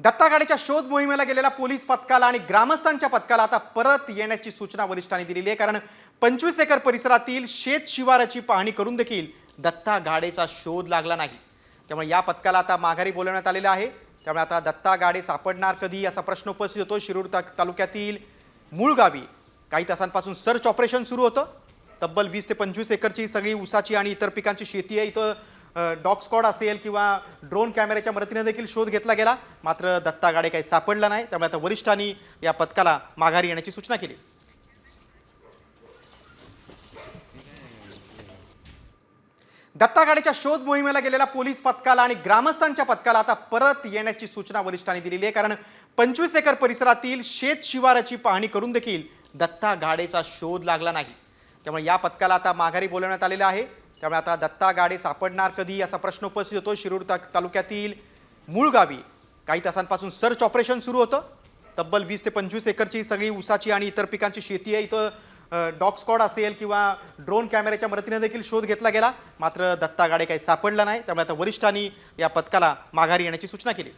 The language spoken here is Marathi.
दत्तागाडीच्या शोध मोहिमेला गेलेल्या पोलीस पथकाला आणि ग्रामस्थांच्या पथकाला आता परत येण्याची सूचना वरिष्ठांनी दिलेली आहे. कारण पंचवीस एकर परिसरातील शेत शिवाराची पाहणी करून देखील दत्ता गाडेचा शोध लागला नाही. त्यामुळे या पथकाला आता माघारी बोलवण्यात आलेलं आहे. त्यामुळे आता दत्ता गाडे सापडणार कधी असा प्रश्न उपस्थित होतो. शिरूर तालुक्यातील मूळ गावी काही तासांपासून सर्च ऑपरेशन सुरू होतं. तब्बल वीस ते पंचवीस एकरची सगळी ऊसाची आणि इतर पिकांची शेती आहे. इथं डॉग स्कॉड असेल किंवा ड्रोन कॅमेऱ्याच्या मदतीने देखील शोध घेतला गेला. मात्र दत्ता गाडे काही सापडला नाही. त्यामुळे आता वरिष्ठांनी या पथकाला माघारी येण्याची सूचना केली. दत्तागाडीच्या शोध मोहिमेला गेलेल्या पोलीस पथकाला आणि ग्रामस्थांच्या पथकाला आता परत येण्याची सूचना वरिष्ठांनी दिलेली आहे. कारण पंचवीस एकर परिसरातील शेत शिवाराची पाहणी करून देखील दत्ता गाडेचा शोध लागला नाही. त्यामुळे या पथकाला आता माघारी बोलवण्यात आलेलं आहे. त्यामुळे आता दत्ता गाडे सापडणार कधी असा प्रश्न उपस्थित होतो शिरूर ता तालुक्यातील मूळ गावी काही तासांपासून सर्च ऑपरेशन सुरू होतं. तब्बल वीस ते पंचवीस एकरची सगळी ऊसाची आणि इतर पिकांची शेती आहे. इथं डॉग स्कॉड असेल किंवा ड्रोन कॅमेऱ्याच्या मदतीने देखील शोध घेतला गेला. मात्र दत्ता गाडे काही सापडला नाही. त्यामुळे आता वरिष्ठांनी या पथकाला माघारी येण्याची सूचना केली.